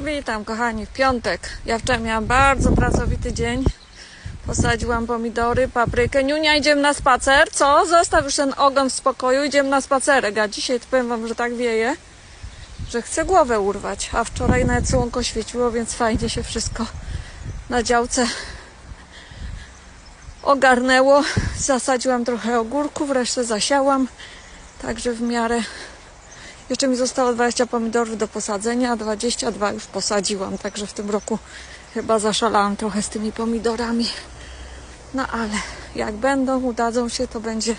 Witam kochani w piątek. Ja wczoraj miałam bardzo pracowity dzień. Posadziłam pomidory, paprykę. Niunia, idziemy na spacer. Co? Zostaw już ten ogon w spokoju, idziemy na spacerek. A dzisiaj to powiem wam, że tak wieje, że chcę głowę urwać. A wczoraj nawet słonko świeciło, więc fajnie się wszystko na działce ogarnęło. Zasadziłam trochę ogórków, resztę zasiałam. Także w miarę jeszcze mi zostało 20 pomidorów do posadzenia, a 22 już posadziłam, także w tym roku chyba zaszalałam trochę z tymi pomidorami. No ale jak będą, udadzą się, to będzie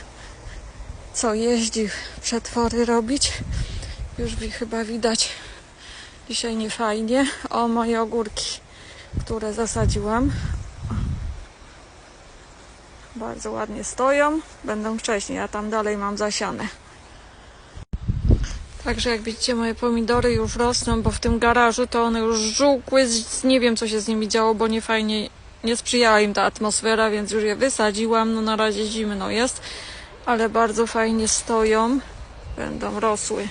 co jeździ, przetwory robić. Już chyba widać dzisiaj nie fajnie. O moje ogórki, które zasadziłam. Bardzo ładnie stoją. Będą wcześniej, a tam dalej mam zasiane. Także jak widzicie, moje pomidory już rosną, bo w tym garażu to one już żółkły. Nie wiem, co się z nimi działo, bo nie fajnie, nie sprzyjała im ta atmosfera, więc już je wysadziłam. No na razie zimno jest, ale bardzo fajnie stoją. Będą rosły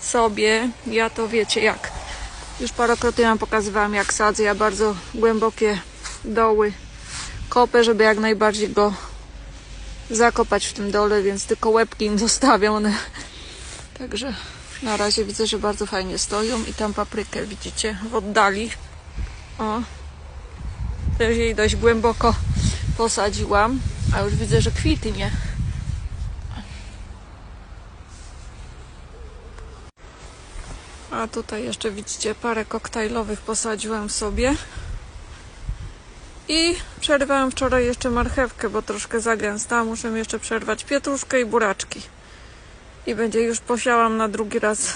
sobie. Ja to wiecie jak. Już parokrotnie wam pokazywałam, jak sadzę. Ja bardzo głębokie doły kopę, żeby jak najbardziej go zakopać w tym dole, więc tylko łebki im zostawiam. One Także na razie widzę, że bardzo fajnie stoją i tam paprykę widzicie w oddali. O. Też jej dość głęboko posadziłam, a już widzę, że kwitnie. A tutaj jeszcze widzicie parę koktajlowych posadziłam sobie. I przerwałam wczoraj jeszcze marchewkę, bo troszkę zagęsta. Muszę jeszcze przerwać pietruszkę i buraczki i będzie już posiałam na drugi raz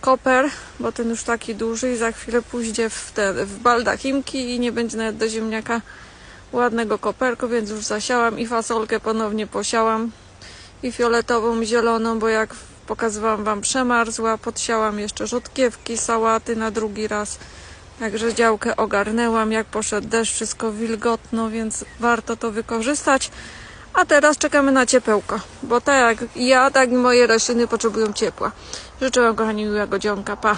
koper, bo ten już taki duży i za chwilę pójdzie w, te, w baldachimki i nie będzie nawet do ziemniaka ładnego koperku, więc już zasiałam i fasolkę ponownie posiałam i fioletową i zieloną, bo jak pokazywałam wam przemarzła, podsiałam jeszcze rzodkiewki, sałaty na drugi raz. Także działkę ogarnęłam, jak poszedł deszcz, wszystko wilgotno, więc warto to wykorzystać. A teraz czekamy na ciepełko, bo tak jak ja, tak i moje rośliny potrzebują ciepła. Życzę wam kochani miłego dzionka, pa!